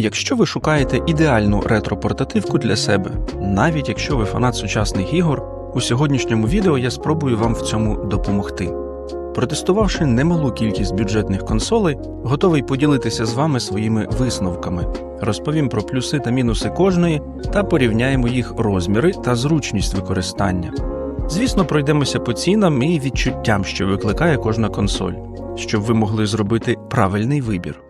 Якщо ви шукаєте ідеальну ретро-портативку для себе, навіть якщо ви фанат сучасних ігор, у сьогоднішньому відео я спробую вам в цьому допомогти. Протестувавши немалу кількість бюджетних консолей, готовий поділитися з вами своїми висновками. Розповім про плюси та мінуси кожної та порівняємо їх розміри та зручність використання. Звісно, пройдемося по цінам і відчуттям, що викликає кожна консоль, щоб ви могли зробити правильний вибір.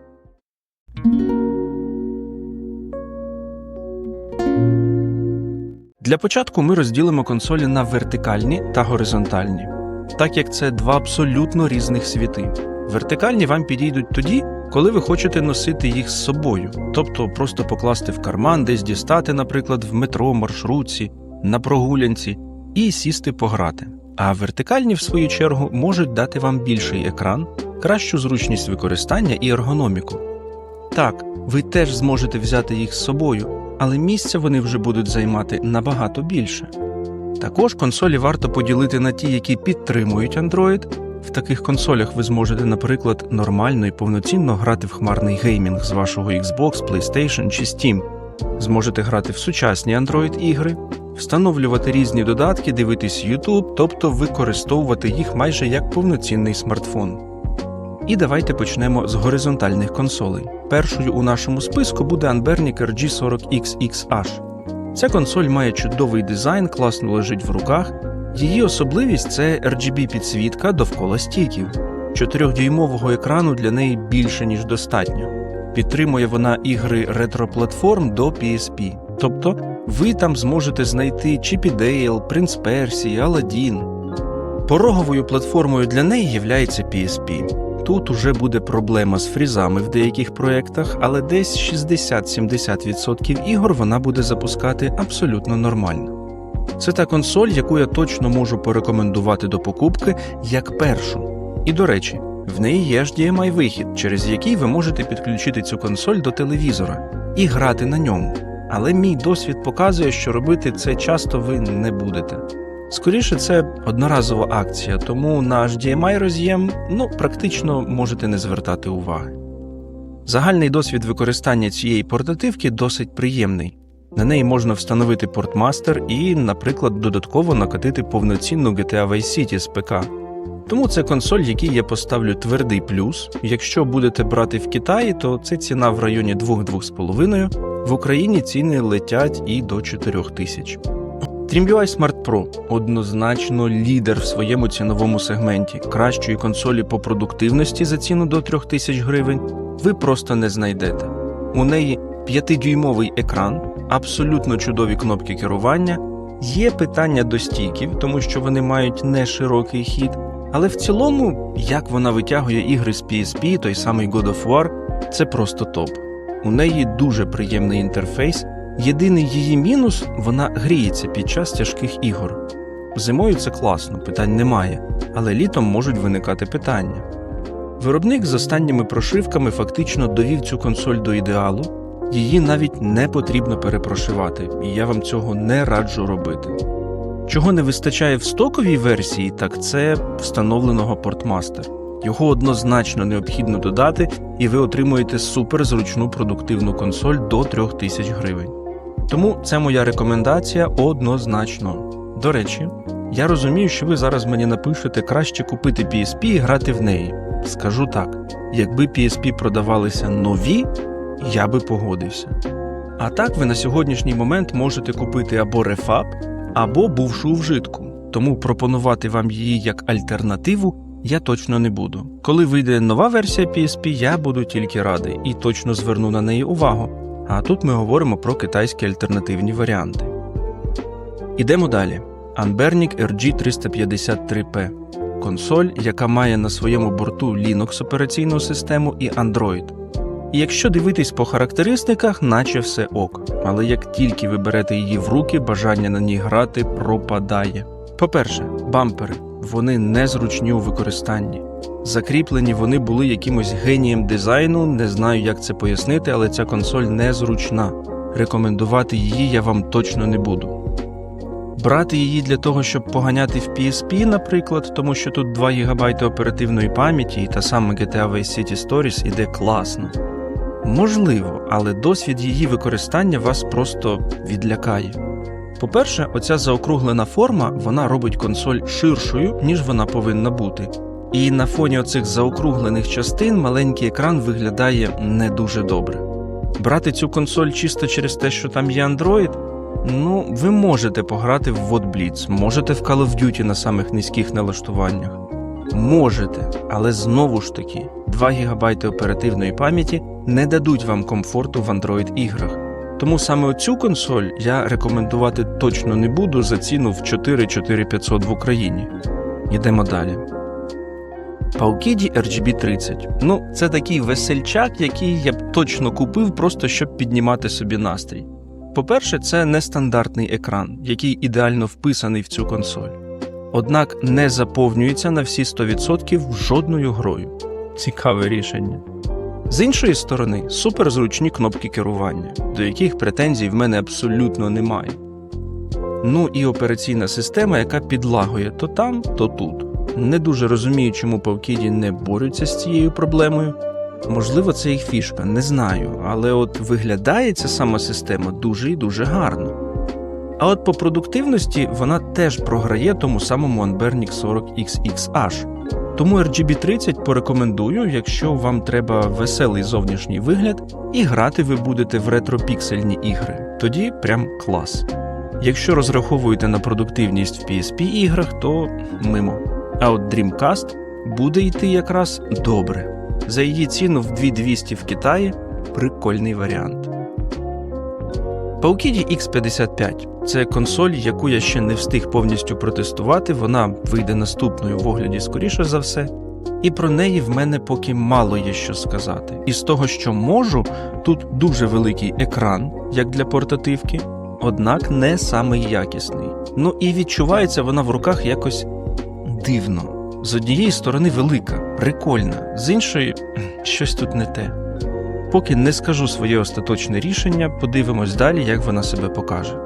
Для початку ми розділимо консолі на вертикальні та горизонтальні, так як це два абсолютно різних світи. Вертикальні вам підійдуть тоді, коли ви хочете носити їх з собою, тобто просто покласти в карман, десь дістати, наприклад, в метро, маршрутці, на прогулянці і сісти пограти. А вертикальні, в свою чергу, можуть дати вам більший екран, кращу зручність використання і ергономіку. Так, ви теж зможете взяти їх з собою, але місця вони вже будуть займати набагато більше. Також консолі варто поділити на ті, які підтримують Android. В таких консолях ви зможете, наприклад, нормально і повноцінно грати в хмарний геймінг з вашого Xbox, PlayStation чи Steam. Зможете грати в сучасні Android ігри, встановлювати різні додатки, дивитись YouTube, тобто використовувати їх майже як повноцінний смартфон. І давайте почнемо з горизонтальних консолей. Першою у нашому списку буде Anbernic RG40XXH. Ця консоль має чудовий дизайн, класно лежить в руках. Її особливість це RGB підсвітка довкола стіків. 4-дюймового екрану для неї більше, ніж достатньо. Підтримує вона ігри ретро-платформ до PSP. Тобто ви там зможете знайти Chippy Dale, Prince Percy, Aladdin. Пороговою платформою для неї являється PSP. Тут уже буде проблема з фрізами в деяких проєктах, але десь 60-70% ігор вона буде запускати абсолютно нормально. Це та консоль, яку я точно можу порекомендувати до покупки як першу. І до речі, в неї є HDMI вихід, через який ви можете підключити цю консоль до телевізора і грати на ньому. Але мій досвід показує, що робити це часто ви не будете. Скоріше, це одноразова акція, тому на HDMI роз'єм ну, практично можете не звертати уваги. Загальний досвід використання цієї портативки досить приємний. На неї можна встановити портмастер і, наприклад, додатково накатити повноцінну GTA Vice City з ПК. Тому це консоль, якій я поставлю твердий плюс. Якщо будете брати в Китаї, то це ціна в районі 2-2,5. В Україні ціни летять і до 4 тисяч. TrimUI Smart Pro однозначно лідер в своєму ціновому сегменті. Кращої консолі по продуктивності за ціну до 3000 гривень ви просто не знайдете. У неї 5-дюймовий екран, абсолютно чудові кнопки керування. Є питання до стійків, тому що вони мають не широкий хід. Але в цілому, як вона витягує ігри з PSP, той самий God of War, це просто топ. У неї дуже приємний інтерфейс. Єдиний її мінус вона гріється під час тяжких ігор. Зимою це класно, питань немає, але літом можуть виникати питання. Виробник з останніми прошивками фактично довів цю консоль до ідеалу, її навіть не потрібно перепрошивати, і я вам цього не раджу робити. Чого не вистачає в стоковій версії, так це встановленого портмастер. Його однозначно необхідно додати, і ви отримуєте суперзручну продуктивну консоль до 3000 гривень. Тому це моя рекомендація однозначно. До речі, я розумію, що ви зараз мені напишете краще купити PSP і грати в неї. Скажу так: якби PSP продавалися нові, я би погодився. А так ви на сьогоднішній момент можете купити або рефаб, або бувшу вжитку, тому пропонувати вам її як альтернативу я точно не буду. Коли вийде нова версія PSP, я буду тільки радий і точно зверну на неї увагу. А тут ми говоримо про китайські альтернативні варіанти. Ідемо далі. Anbernic RG353P консоль, яка має на своєму борту Linux операційну систему і Android. І якщо дивитись по характеристиках, наче все ок. Але як тільки ви берете її в руки, бажання на ній грати пропадає. По-перше, бампери вони незручні у використанні. Закріплені вони були якимось генієм дизайну, не знаю, як це пояснити, але ця консоль незручна. Рекомендувати її я вам точно не буду. Брати її для того, щоб поганяти в PSP, наприклад, тому що тут 2 ГБ оперативної пам'яті і та сама GTA Vice City Stories іде класно. Можливо, але досвід її використання вас просто відлякає. По-перше, оця заокруглена форма вона робить консоль ширшою, ніж вона повинна бути. І на фоні оцих заокруглених частин маленький екран виглядає не дуже добре. Брати цю консоль чисто через те, що там є Android, ну, ви можете пограти в WOT Blitz, можете в Call of Duty на самих низьких налаштуваннях. Можете, але знову ж таки, 2 ГБ оперативної пам'яті не дадуть вам комфорту в Android іграх. Тому саме оцю консоль я рекомендувати точно не буду за ціну в 4-4500 в Україні. Йдемо далі. Paukidi RGB 30. Ну, це такий весельчак, який я б точно купив, просто щоб піднімати собі настрій. По-перше, це нестандартний екран, який ідеально вписаний в цю консоль. Однак не заповнюється на всі 100% жодною грою. Цікаве рішення. З іншої сторони, суперзручні кнопки керування, до яких претензій в мене абсолютно немає. Ну і операційна система, яка підлагує то там, то тут. Не дуже розумію, чому Павкіді не борються з цією проблемою. Можливо, це їх фішка, не знаю, але от виглядає ця сама система дуже і дуже гарно. А от по продуктивності вона теж програє тому самому Anbernic 40XXH. Тому RGB 30 порекомендую, якщо вам треба веселий зовнішній вигляд, і грати ви будете в ретропіксельні ігри. Тоді прям клас. Якщо розраховуєте на продуктивність в PSP іграх, то мимо. А от Dreamcast буде йти якраз добре. За її ціну в 2200 в Китаї прикольний варіант. Paukidi X55 це консоль, яку я ще не встиг повністю протестувати. Вона вийде наступною в огляді, скоріше за все. І про неї в мене поки мало є що сказати. І з того, що можу, тут дуже великий екран, як для портативки, однак не самий якісний. Ну і відчувається вона в руках якось дивно. З однієї сторони велика, прикольна, з іншої щось тут не те. Поки не скажу своє остаточне рішення, подивимось далі, як вона себе покаже.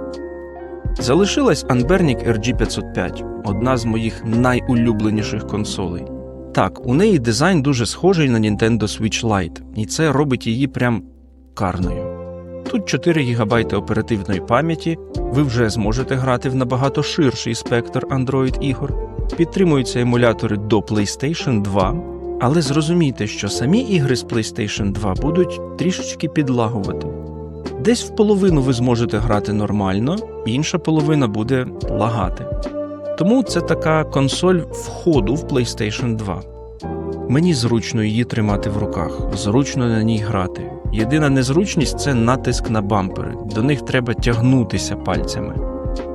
Залишилась Anbernic RG505, одна з моїх найулюбленіших консолей. Так, у неї дизайн дуже схожий на Nintendo Switch Lite, і це робить її прям карною. Тут 4 ГБ оперативної пам'яті, ви вже зможете грати в набагато ширший спектр Android ігор, підтримуються емулятори до PlayStation 2, але зрозумійте, що самі ігри з PlayStation 2 будуть трішечки підлагувати. Десь в половину ви зможете грати нормально, інша половина буде лагати. Тому це така консоль входу в PlayStation 2. Мені зручно її тримати в руках, зручно на ній грати. Єдина незручність це натиск на бампери, до них треба тягнутися пальцями.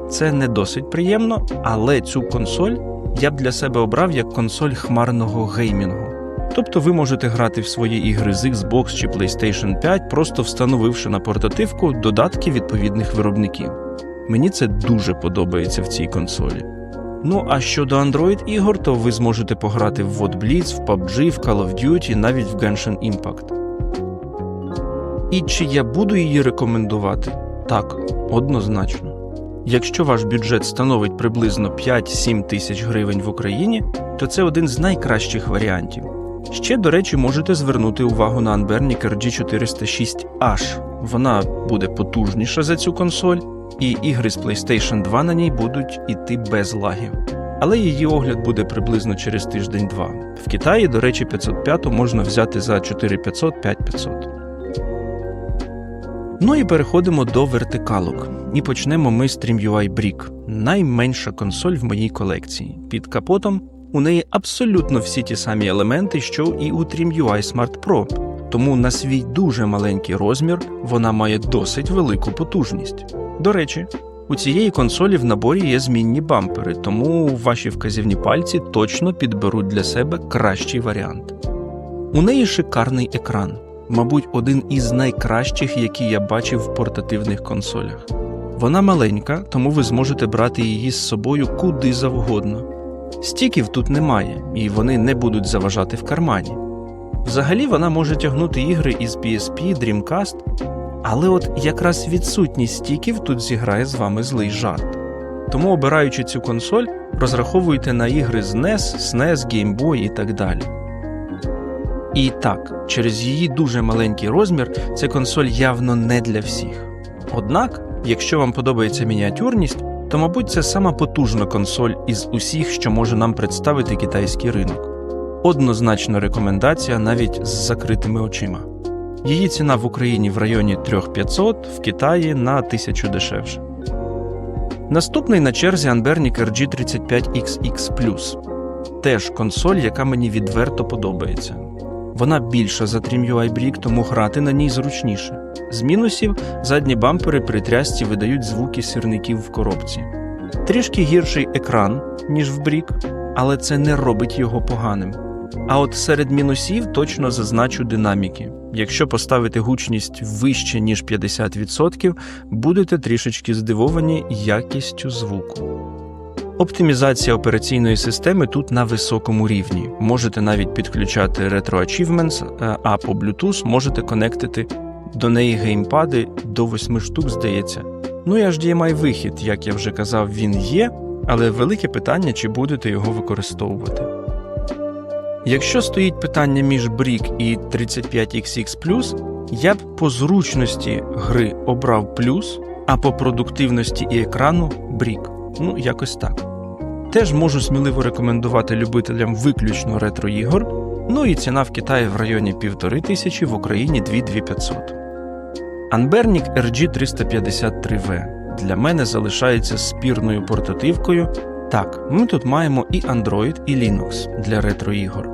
Це не досить приємно, але цю консоль я б для себе обрав як консоль хмарного геймінгу. Тобто ви можете грати в свої ігри з Xbox чи PlayStation 5, просто встановивши на портативку додатки відповідних виробників. Мені це дуже подобається в цій консолі. Ну а щодо Android ігор, то ви зможете пограти в WOT Blitz, в PUBG, в Call of Duty, навіть в Genshin Impact. І чи я буду її рекомендувати? Так, однозначно. Якщо ваш бюджет становить приблизно 5-7 тисяч гривень в Україні, то це один з найкращих варіантів. Ще, до речі, можете звернути увагу на Anbernic RG406H. Вона буде потужніша за цю консоль, і ігри з PlayStation 2 на ній будуть іти без лагів. Але її огляд буде приблизно через тиждень-два. В Китаї, до речі, 505 можна взяти за 4500-5500. Ну і переходимо до вертикалок. І почнемо ми з StreamUI Brick, найменша консоль в моїй колекції. Під капотом у неї абсолютно всі ті самі елементи, що і у TrimUI Smart Pro, тому на свій дуже маленький розмір вона має досить велику потужність. До речі, у цієї консолі в наборі є змінні бампери, тому ваші вказівні пальці точно підберуть для себе кращий варіант. У неї шикарний екран, мабуть, один із найкращих, які я бачив в портативних консолях. Вона маленька, тому ви зможете брати її з собою куди завгодно. Стіків тут немає, і вони не будуть заважати в кармані. Взагалі вона може тягнути ігри із PSP, Dreamcast, але от якраз відсутність стіків тут зіграє з вами злий жарт. Тому, обираючи цю консоль, розраховуйте на ігри з NES, SNES, Game Boy і так далі. І так, через її дуже маленький розмір ця консоль явно не для всіх. Однак, якщо вам подобається мініатюрність, то, мабуть, це сама потужна консоль із усіх, що може нам представити китайський ринок. Однозначно рекомендація навіть з закритими очима. Її ціна в Україні в районі 3500, в Китаї на 1000 дешевше. Наступний на черзі Anbernic RG35XX Теж консоль, яка мені відверто подобається. Вона більша за TrimUI Brick, тому грати на ній зручніше. З мінусів задні бампери при трясці видають звуки сірників в коробці. Трішки гірший екран, ніж в Brick, але це не робить його поганим. А от серед мінусів точно зазначу динаміки. Якщо поставити гучність вище, ніж 50%, будете трішечки здивовані якістю звуку. Оптимізація операційної системи тут на високому рівні. Можете навіть підключати Retro Achievements, е, а по Bluetooth можете конектити до неї геймпади до 8 штук, здається. Ну і HDMI вихід, як я вже казав, він є, але велике питання, чи будете його використовувати. Якщо стоїть питання між Brick і 35XX, я б по зручності гри обрав плюс, а по продуктивності і екрану Brick. Ну, якось так. Теж можу сміливо рекомендувати любителям виключно ретро ігор. Ну і ціна в Китаї в районі 1500, в Україні 2500. Anbernic RG353V для мене залишається спірною портативкою. Так, ми тут маємо і Android, і Linux для ретро ігор.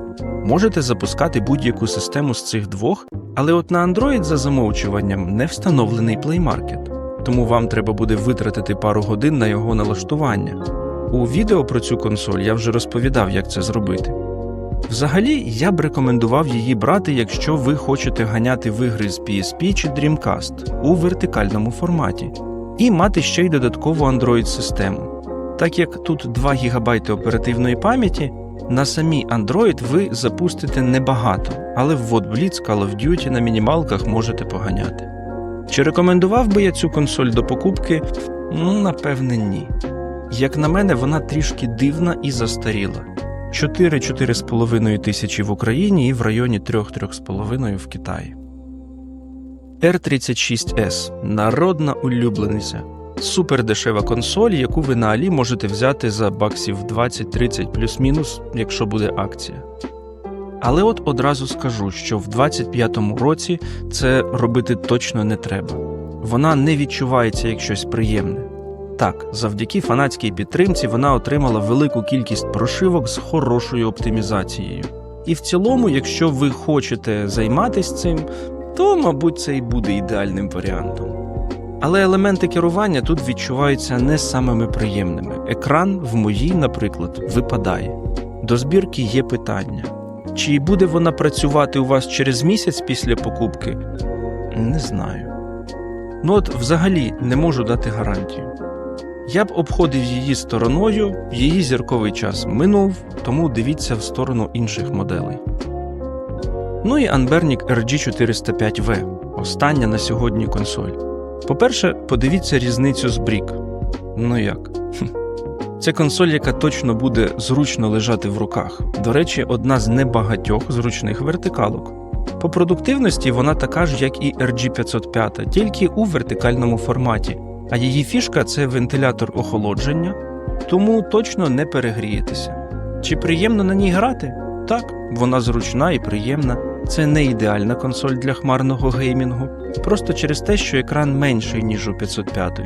Можете запускати будь-яку систему з цих двох, але от на Android за замовчуванням не встановлений Market, тому вам треба буде витратити пару годин на його налаштування. У відео про цю консоль я вже розповідав, як це зробити. Взагалі, я б рекомендував її брати, якщо ви хочете ганяти в ігри з PSP чи Dreamcast у вертикальному форматі, і мати ще й додаткову Android-систему. Так як тут 2 ГБ оперативної пам'яті, на самій Android ви запустите небагато, але в WOT Call of Duty на мінімалках можете поганяти. Чи рекомендував би я цю консоль до покупки? Ну, напевне, ні. Як на мене, вона трішки дивна і застаріла. 4-4,5 тисячі в Україні і в районі 3-3,5 в Китаї. R36S народна улюблениця. Супердешева консоль, яку ви на Алі можете взяти за баксів 20-30 плюс-мінус, якщо буде акція. Але от одразу скажу, що в 25-му році це робити точно не треба. Вона не відчувається як щось приємне. Так, завдяки фанатській підтримці вона отримала велику кількість прошивок з хорошою оптимізацією. І в цілому, якщо ви хочете займатися цим, то, мабуть, це і буде ідеальним варіантом. Але елементи керування тут відчуваються не самими приємними. Екран в моїй, наприклад, випадає. До збірки є питання. Чи буде вона працювати у вас через місяць після покупки? Не знаю. Ну от взагалі не можу дати гарантію. Я б обходив її стороною, її зірковий час минув, тому дивіться в сторону інших моделей. Ну і Anbernic RG405V остання на сьогодні консоль. По-перше, подивіться різницю з Brick. Ну як? Це консоль, яка точно буде зручно лежати в руках. До речі, одна з небагатьох зручних вертикалок. По продуктивності вона така ж, як і RG505, тільки у вертикальному форматі, а її фішка це вентилятор охолодження, тому точно не перегрієтеся. Чи приємно на ній грати? Так, вона зручна і приємна. Це не ідеальна консоль для хмарного геймінгу, просто через те, що екран менший, ніж у 505.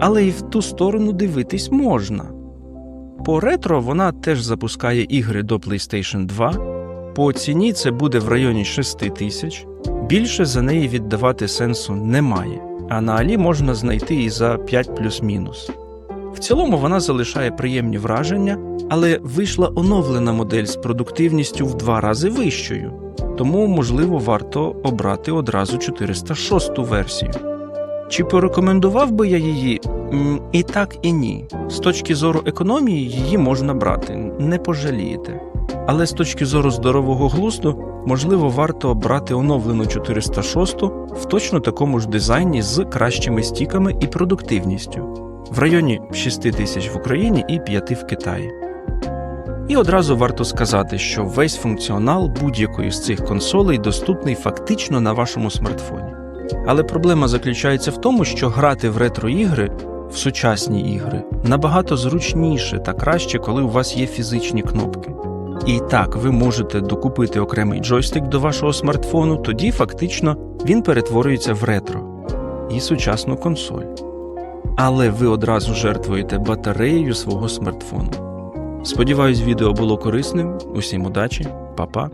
Але і в ту сторону дивитись можна. По ретро вона теж запускає ігри до PlayStation 2. По ціні це буде в районі 6 тисяч. Більше за неї віддавати сенсу немає, а на Алі можна знайти і за 5 плюс-мінус. В цілому вона залишає приємні враження, але вийшла оновлена модель з продуктивністю в два рази вищою, тому, можливо, варто обрати одразу 406 версію. Чи порекомендував би я її? І так, і ні. З точки зору економії її можна брати, не пожалієте. Але з точки зору здорового глузду, можливо, варто брати оновлену 406 в точно такому ж дизайні з кращими стіками і продуктивністю в районі 6 тисяч в Україні і 5 в Китаї. І одразу варто сказати, що весь функціонал будь-якої з цих консолей доступний фактично на вашому смартфоні. Але проблема заключається в тому, що грати в ретро-ігри, в сучасні ігри, набагато зручніше та краще, коли у вас є фізичні кнопки. І так, ви можете докупити окремий джойстик до вашого смартфону, тоді фактично він перетворюється в ретро і сучасну консоль. Але ви одразу жертвуєте батареєю свого смартфону. Сподіваюсь, відео було корисним. Усім удачі, па-па!